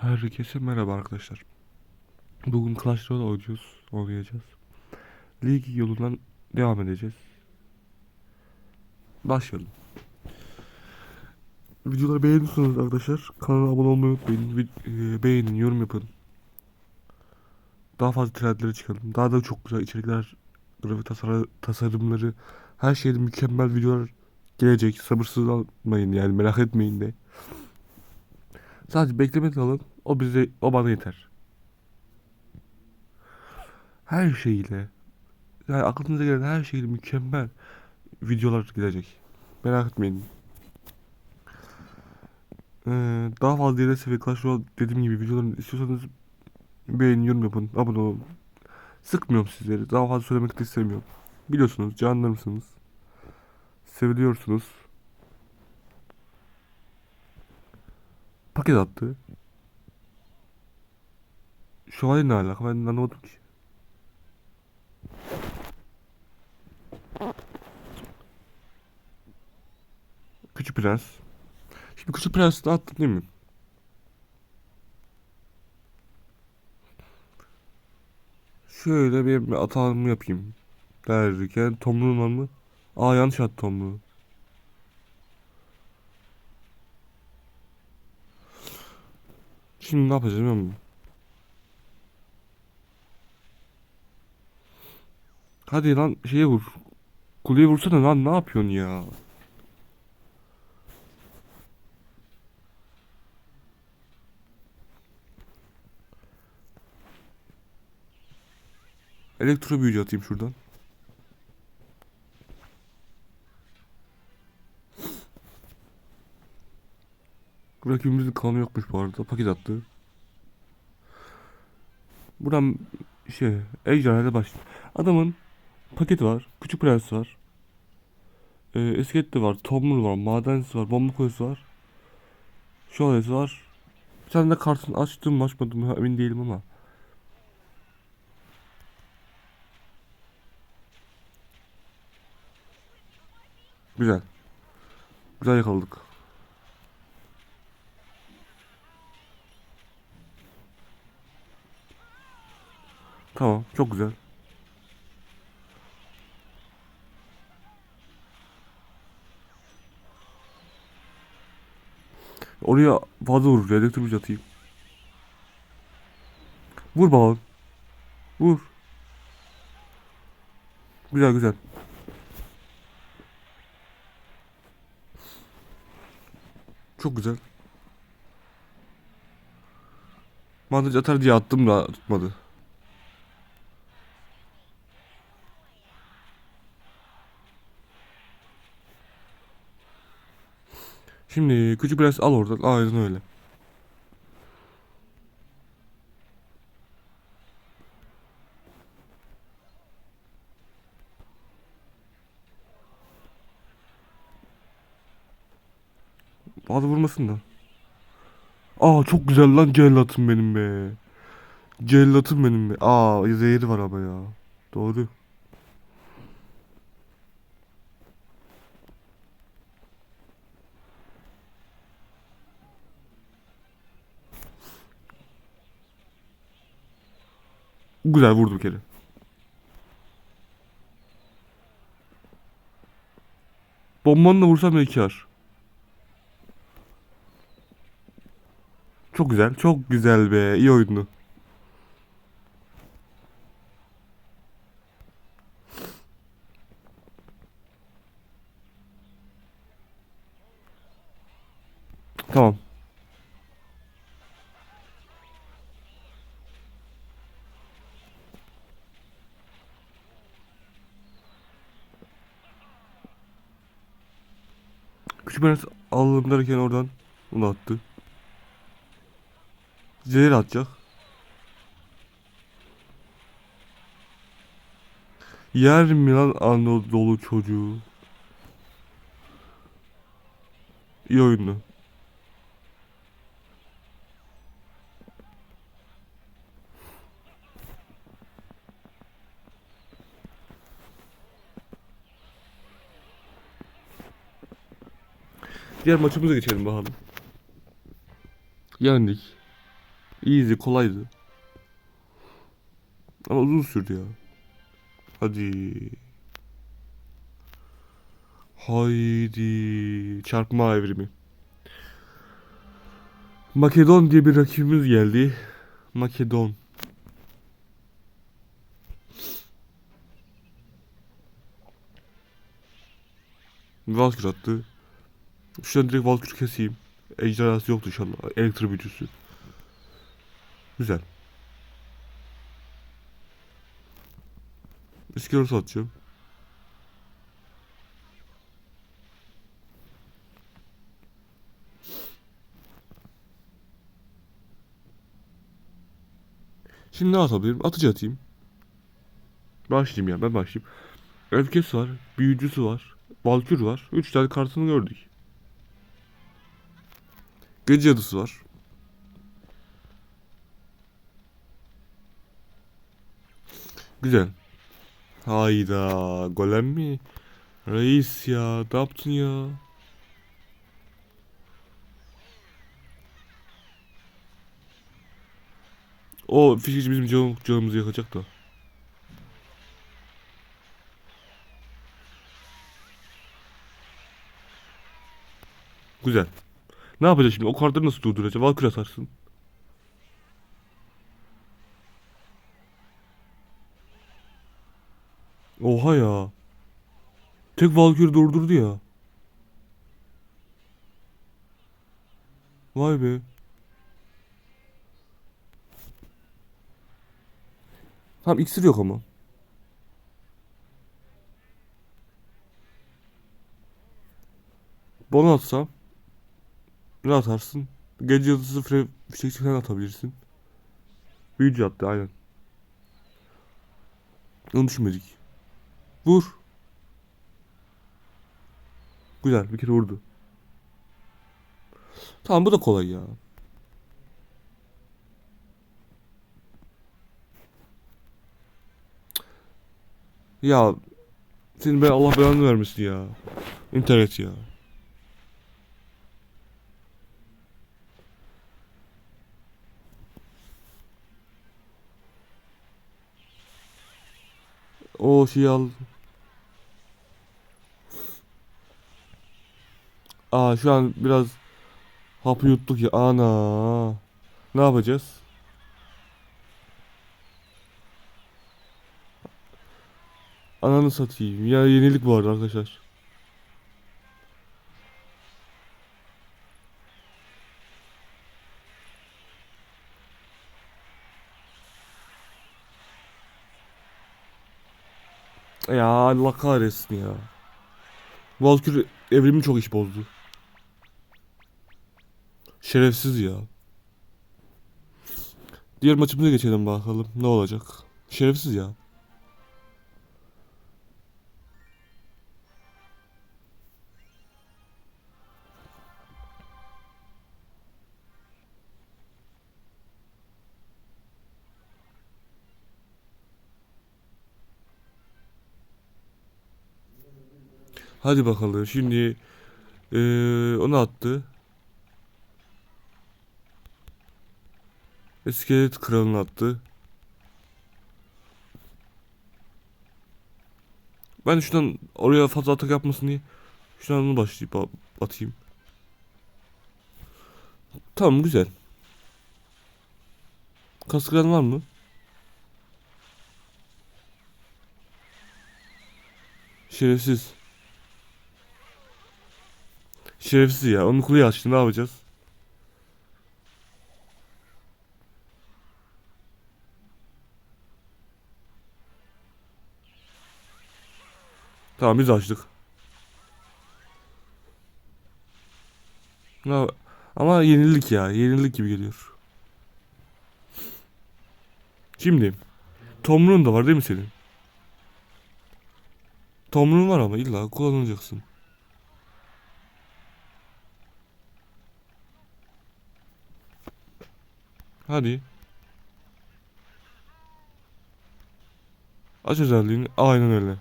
Herkese merhaba arkadaşlar. Bugün Clash Royale oynuyoruz, oynayacağız. Lig yolundan devam edeceğiz. Başlayalım. Videoları beğeniyorsunuz arkadaşlar. Kanala abone olmayı unutmayın. E, beğenin, yorum yapın. Daha fazla trendlere çıkalım. Daha da çok güzel içerikler, grafik tasarı, tasarımları, her şeyde mükemmel videolar gelecek. Sabırsızlanmayın yani merak etmeyin de. Sadece beklemede kalın. O bize, o bana yeter. Her şeyiyle, yani aklınıza gelen her şeyle mükemmel videolar gelecek. Merak etmeyin. Ee, daha fazla DLS ve Clash Royale dediğim gibi videolarını istiyorsanız beğenin, yorum yapın, abone olun. Sıkmıyorum sizleri. Daha fazla söylemek de istemiyorum. Biliyorsunuz canlarımsınız. Seviliyorsunuz. Paket attı. Şövalye ne alaka ben anlamadım ki. Küçük Prens. Şimdi Küçük Prens'i de attım değil mi? Şöyle bir, bir atağımı yapayım. Derken Tomruğun var mı? Aa yanlış attı Tomruğu. Şimdi ne yapacağım biliyor musun? Hadi lan şeye vur. Kuleye vursana lan ne yapıyorsun ya? Elektro büyücü atayım şuradan. Rakibimizin kanı yokmuş bu arada. Paket attı. Buradan şey ejderhayla başla. Adamın paketi var. Küçük prens var. Ee, esketli var. Tomrul var. Madensi var. Bomba kulesi var. Şövalesi var. Tane de kartını açtım mı açmadım mı emin değilim ama. Güzel. Güzel yakaladık. Tamam. Çok güzel. Oraya fazla vurur. Elektrik atayım. Vur bakalım. Vur. Güzel güzel. Çok güzel. Mandaj atar diye attım da tutmadı. Şimdi küçük prens al oradan. Aynen öyle. Hadi vurmasın da. Aa çok güzel lan cellatım benim be. Cellatım benim be. Aa zehri var ama ya. Doğru. Güzel vurdu bir kere. Bombanla vursam belki kar. Çok güzel. Çok güzel be. İyi oyundu. Tamam. Prens alalım derken oradan onu attı. Zehir atacak. Yer mi lan Anadolu çocuğu? İyi oyundu. Diğer maçımıza geçelim bakalım. Yendik. Easy kolaydı. Ama uzun sürdü ya. Hadi. Haydi. Çarpma evrimi. Makedon diye bir rakibimiz geldi. Makedon. Valkür attı. Şuradan direkt Valkür keseyim. Ejderhası yoktu inşallah. Elektro büyücüsü. Güzel. İskelet atacağım. Şimdi ne atabilirim? Atıcı atayım. Başlayayım ya ben başlayayım. Öfkesi var. Büyücüsü var. Valkür var. Üç tane kartını gördük. Gece Yadısı var. Güzel. Hayda. Golem mi? Reis ya. Ne yaptın ya? O fişekçi bizim canım, canımızı yakacak da. Güzel. Ne yapacağız şimdi? O kartları nasıl durduracağız? Valkür atarsın. Oha ya. Tek Valkür durdurdu ya. Vay be. Tamam iksir yok ama. Bunu atsam. Ne atarsın? Gece yıldızı fre fişekçi falan atabilirsin. Büyücü attı aynen. Onu düşünmedik. Vur. Güzel bir kere vurdu. Tamam bu da kolay ya. Ya senin ben Allah belanı vermesin ya. İnternet ya. O şeyi al. Aa şu an biraz hapı yuttuk ya. Ana. Ne yapacağız? Ananı satayım. Ya yenilik bu arada arkadaşlar. Ya Allah kahretsin ya. Valkür evrimi çok iş bozdu. Şerefsiz ya. Diğer maçımıza geçelim bakalım. Ne olacak? Şerefsiz ya. Hadi bakalım. Şimdi eee onu attı. İskelet kralını attı. Ben şuradan oraya fazla atak yapmasın diye şuradan onu başlayıp atayım. Tamam güzel. Kaskıran var mı? Şerefsiz. Şerefsiz ya. Onu kuleye açtı. Ne yapacağız? Tamam biz açtık. Yap- Ama yenildik ya. Yenildik gibi geliyor. Şimdi. Tomrun da var değil mi senin? Tomrun var ama illa kullanacaksın. Hadi. Aç özelliğini. Aynen öyle.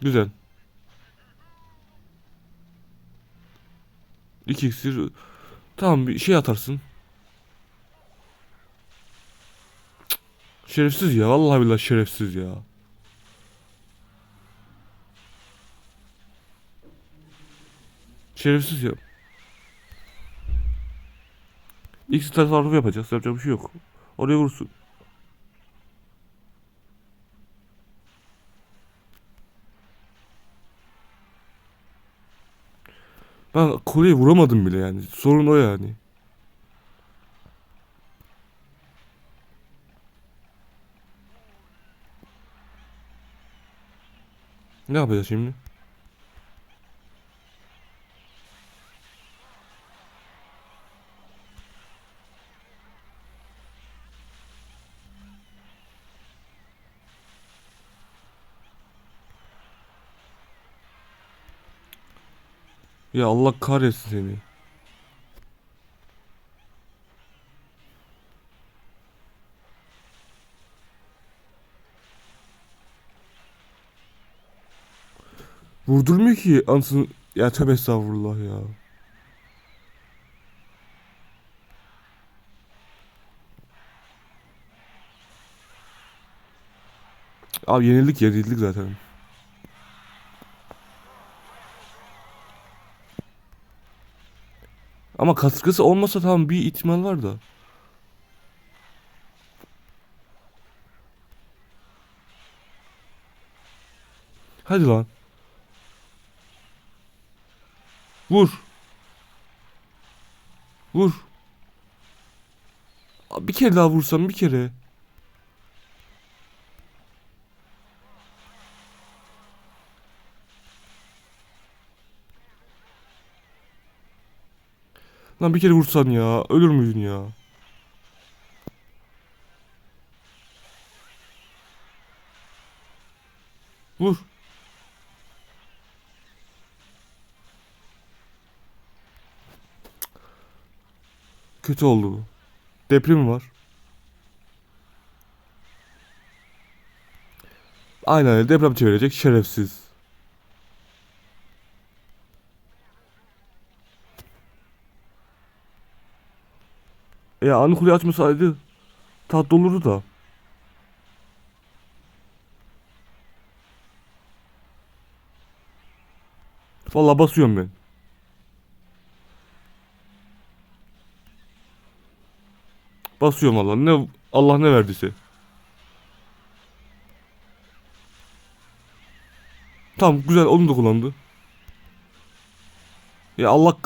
Güzel. 2 iksir. Tamam bir şey atarsın. Şerefsiz ya. Vallahi billahi şerefsiz ya. Şerefsiz ya. X tasarrufu yapacağız. Yapacak bir şey yok. Oraya vursun. Ben kuleye vuramadım bile yani. Sorun o yani. Ne yapacağız şimdi? Ya Allah kahretsin seni. Vurdurmuyor ki ansın ya tövbe estağfurullah ya. Abi yenildik ya yenildik zaten. Ama katkısı olmasa tamam bir ihtimal var da. Hadi lan. Vur. Vur. Bir kere daha vursam bir kere. Lan bir kere vursan ya. Ölür müydün ya? Vur. Kötü oldu bu. Depremi var. Aynen öyle deprem çevirecek şerefsiz. Ya anı kuleyi açmasaydı tatlı olurdu da. Vallahi basıyorum ben. Basıyorum Allah. Ne Allah ne verdiyse. Tamam güzel onu da kullandı. Ya Allah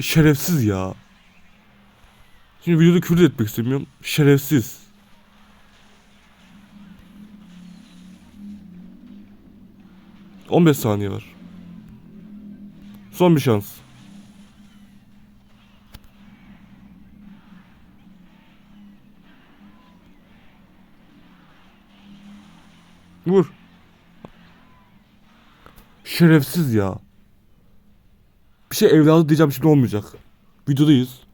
şerefsiz ya. Şimdi videoda küfür etmek istemiyorum. Şerefsiz. On beş saniye var. Son bir şans. Vur. Şerefsiz ya. Bir şey evladı diyeceğim şimdi olmayacak. Videodayız.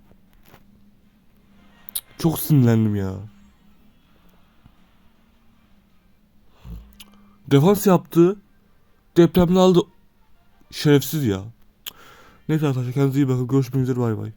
Çok sinirlendim ya. Defans yaptı. Depremde aldı. Şerefsiz ya. Neyse arkadaşlar kendinize iyi bakın. Görüşmek üzere bay bay.